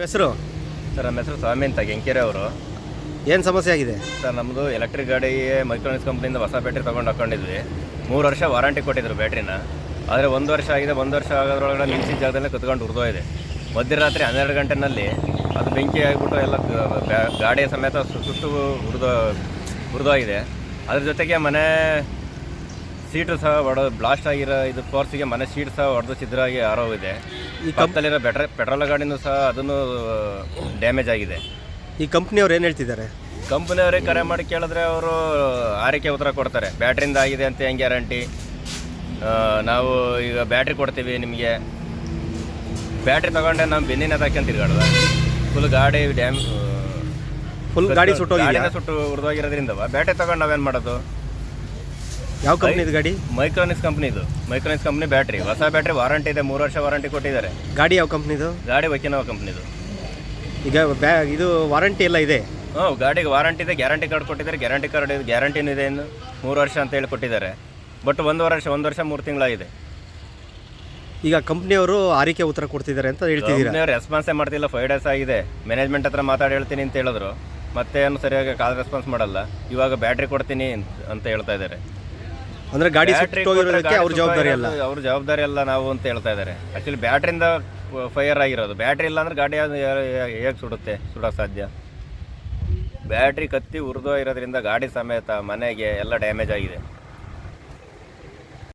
ಹೆಸರು? ಸರ್ ನಮ್ಮ ಹೆಸರು ಸ್ವಾಮಿ ಅಂತ ಗೆಂಕೇರಿ ಅವರು. ಏನು ಸಮಸ್ಯೆ ಆಗಿದೆ? ಸರ್ ನಮ್ಮದು ಎಲೆಕ್ಟ್ರಿಕ್ ಗಾಡಿ ಮೈಕ್ರೋನಿಕ್ಸ್ ಕಂಪ್ನಿಯಿಂದ ಹೊಸ ಬ್ಯಾಟ್ರಿ ತೊಗೊಂಡು ಹಾಕೊಂಡಿದ್ವಿ. ಮೂರು ವರ್ಷ ವಾರಂಟಿ ಕೊಟ್ಟಿದ್ರು ಬ್ಯಾಟ್ರಿನ ಆದರೆ ಒಂದು ವರ್ಷ ಆಗಿದೆ ಒಂದು ವರ್ಷ ಆಗೋದ್ರೊಳಗಡೆ ನಿಲ್ಸಿದ ಜಾಗದಲ್ಲೇ ಕುತ್ಕೊಂಡು ಇದೆ ಮಧ್ಯರಾತ್ರಿ ಹನ್ನೆರಡು ಗಂಟೆನಲ್ಲಿ ಅದು ಬೆಂಕಿ ಆಗಿಬಿಟ್ಟು ಎಲ್ಲ ಗಾಡಿಯ ಗಾಡಿ ಸಮೇತ ಸು- ಸುಟ್ಟು ಹುರಿದೋ ಉರಿದೋಗಿದೆ. ಅದ್ರ ಜೊತೆಗೆ ಮನೆ ಸೀಟು ಸಹ ಒಡ ಬ್ಲಾಸ್ಟ್ ಆಗಿರೋ ಇದು ಫೋರ್ಸಿಗೆ ಮನೆ ಸೀಟ್ ಸಹ ಹೊಡೆದು ಆರೋ ಇದೆ. ಈ ಕಂಪ್ನಲ್ಲಿರೋ ಬೆಟ್ರ ಪೆಟ್ರೋಲ್ ಗಾಡಿನೂ ಸಹ ಅದನ್ನು ಡ್ಯಾಮೇಜ್ ಆಗಿದೆ. ಈ ಕಂಪ್ನಿಯವ್ರು ಏನು ಹೇಳ್ತಿದ್ದಾರೆ? ಕಂಪ್ನಿಯವರೇ ಕರೆ ಮಾಡಿ ಕೇಳಿದ್ರೆ ಅವರು ಆರೈಕೆ ಉತ್ತರ ಕೊಡ್ತಾರೆ. ಬ್ಯಾಟ್ರಿಂದ ಆಗಿದೆ ಅಂತ ಹೆಂಗೆ ಗ್ಯಾರಂಟಿ ನಾವು ಈಗ ಬ್ಯಾಟ್ರಿ ಕೊಡ್ತೀವಿ ನಿಮಗೆ. ಬ್ಯಾಟ್ರಿ ತಗೊಂಡೆ ನಾವು ಬೆನ್ನಿನ ತಕ್ಕಂತ ತಿರ್ಗಾಡ್ದ ಫುಲ್ ಗಾಡಿ ಡ್ಯಾಮ್ ಫುಲ್ ಗಾಡಿ ಸುಟ್ಟು ಗಾಡಿನ ಸುಟ್ಟು ಉರಿದೋಗಿರೋದ್ರಿಂದ ಬ್ಯಾಟ್ರಿ ತಗೊಂಡು ನಾವೇನು ಮಾಡೋದು? ಯಾವ ಕಂಪ್ನಿದು ಗಾಡಿ? ಮೈಕ್ರೋನಿಕ್ಸ್ ಕಂಪ್ನಿ ಇದು. ಮೈಕ್ರೋನಿಕ್ಸ್ ಕಂಪ್ನಿ ಬ್ಯಾಟ್ರಿ ಹೊಸ ಬ್ಯಾಟ್ರಿ ವಾರಂಟಿ ಇದೆ ಮೂರು ವರ್ಷ ವಾರಂಟಿ ಕೊಟ್ಟಿದ್ದಾರೆ. ಗಾಡಿ ಯಾವ ಕಂಪ್ನಿದು ಗಾಡಿ ವಕಿನವ ಕಂಪ್ನಿದು ಈಗ ಬ್ಯಾ ಇದು ವಾರಂಟಿ ಎಲ್ಲ ಇದೆ? ಹ್ಞೂ ಗಾಡಿಗೆ ವಾರಂಟಿ ಇದೆ ಗ್ಯಾರಂಟಿ ಕಾರ್ಡ್ ಕೊಟ್ಟಿದ್ದಾರೆ. ಗ್ಯಾರಂಟಿ ಕಾರ್ಡ್ ಇದೆ ಗ್ಯಾರಂಟಿನೂ ಇದೆ ಇನ್ನು. ಮೂರು ವರ್ಷ ಅಂತ ಹೇಳಿ ಕೊಟ್ಟಿದ್ದಾರೆ. ಬಟ್ ಒಂದು ವರ್ಷ ಒಂದು ವರ್ಷ ಮೂರು ತಿಂಗಳಾಗಿದೆ. ಈಗ ಕಂಪ್ನಿಯವರು ಆರಿಕೆ ಉತ್ತರ ಕೊಡ್ತಿದ್ದಾರೆ ಅಂತ ಹೇಳ್ತಿದ್ದೀರಾ? ನೀವು ರೆಸ್ಪಾನ್ಸೇ ಮಾಡ್ತಿಲ್ಲ ಫೈವ್ ಡೇಸ್ ಆಗಿದೆ. ಮ್ಯಾನೇಜ್ಮೆಂಟ್ ಹತ್ರ ಮಾತಾಡಿ ಹೇಳ್ತೀನಿ ಅಂತ ಹೇಳಿದ್ರು. ಮತ್ತೆ ಏನು ಸರಿಯಾಗಿ ಕಾಲ್ ರೆಸ್ಪಾನ್ಸ್ ಮಾಡಲ್ಲ. ಇವಾಗ ಬ್ಯಾಟ್ರಿ ಕೊಡ್ತೀನಿ ಅಂತ ಹೇಳ್ತಾ ಇದ್ದಾರೆ. ಅಂದ್ರೆ ಗಾಡಿ ಸುಟ್ಟೋಗಿರೋದಕ್ಕೆ ಅವ್ರ ಜವಾಬ್ದಾರಿ ಅಲ್ಲ. ಅವ್ರ ಜವಾಬ್ದಾರಿ ಅಲ್ಲ ನಾವು ಅಂತ ಹೇಳ್ತಾ ಇದ್ದಾರೆ ಆಕ್ಚುಲಿ ಬ್ಯಾಟ್ರಿಂದ ಫೈರ್ ಆಗಿರೋದು. ಬ್ಯಾಟ್ರಿ ಇಲ್ಲ ಅಂದ್ರೆ ಗಾಡಿ ಹೇಗೆ ಸುಡುತ್ತೆ? ಸುಡೋಕೆ ಸಾಧ್ಯ. ಬ್ಯಾಟ್ರಿ ಕತ್ತಿ ಉರಿದೋ ಇರೋದ್ರಿಂದ ಗಾಡಿ ಸಮೇತ ಮನೆಗೆ ಎಲ್ಲ ಡ್ಯಾಮೇಜ್ ಆಗಿದೆ.